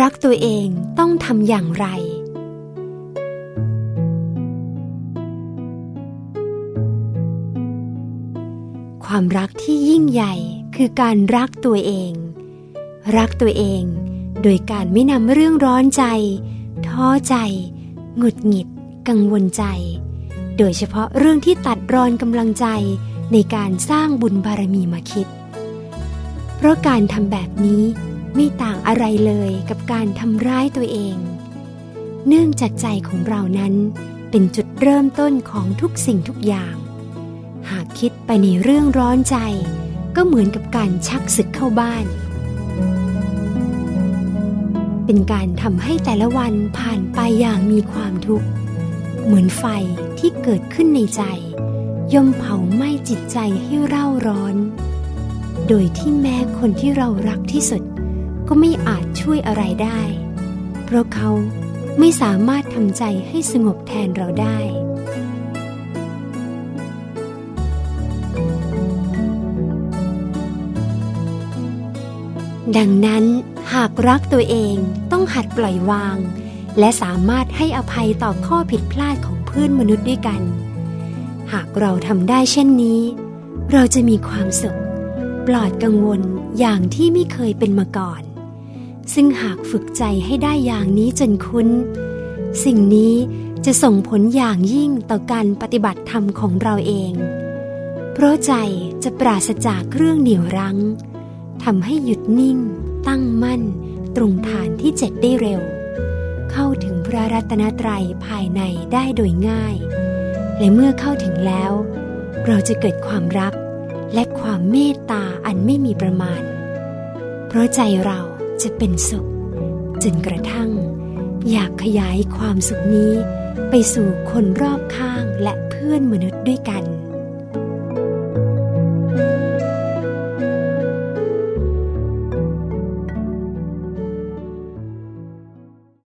รักตัวเองต้องทำอย่างไร ความรักที่ยิ่งใหญ่คือการรักตัวเอง รักตัวเองโดยการไม่นำเรื่องร้อนใจ ท้อใจ หงุดหงิด กังวลใจ โดยเฉพาะเรื่องที่ตัดรอนกำลังใจในการสร้างบุญบารมีมาคิด เพราะการทำแบบนี้ ไม่ต่างอะไรเลยกับการทำร้ายตัวเอง เนื่องจากใจของเรานั้นเป็นจุดเริ่มต้นของทุกสิ่งทุกอย่าง หากคิดไปในเรื่องร้อนใจ ก็เหมือนกับการชักศึกเข้าบ้าน เป็นการทำให้แต่ละวันผ่านไปอย่างมีความทุกข์ เหมือนไฟที่เกิดขึ้นในใจ ย่อมเผาไหม้จิตใจให้เร่าร้อน โดยที่แม้คนที่เรารักที่สุด ก็ไม่อาจช่วยอะไรได้ เพราะเขาไม่สามารถทำใจให้สงบแทนเราได้ ดังนั้นหากรักตัวเองต้องหัดปล่อยวาง และสามารถให้อภัยต่อข้อผิดพลาดของเพื่อนมนุษย์ด้วยกัน หากเราทำได้เช่นนี้ เราจะมีความสุข ปลอดกังวลอย่างที่ไม่เคยเป็นมาก่อน ซึ่งหากฝึกใจให้ได้อย่างนี้จนคุ้น สิ่งนี้จะส่งผลอย่างยิ่งต่อการปฏิบัติธรรมของเราเอง เพราะใจจะปราศจากเครื่องเหนี่ยวรั้งทำให้หยุดนิ่ง ตั้งมั่น ตรงฐานที่เจ็ดได้เร็ว เข้าถึงพระรัตนตรัยภายในได้โดยง่าย และเมื่อเข้าถึงแล้ว เราจะเกิดความรักและความเมตตาอันไม่มีประมาณ เพราะใจเรา จะเป็นสุข จนกระทั่ง อยากขยายความสุขนี้ ไปสู่คนรอบข้างและเพื่อนมนุษย์ด้วยกัน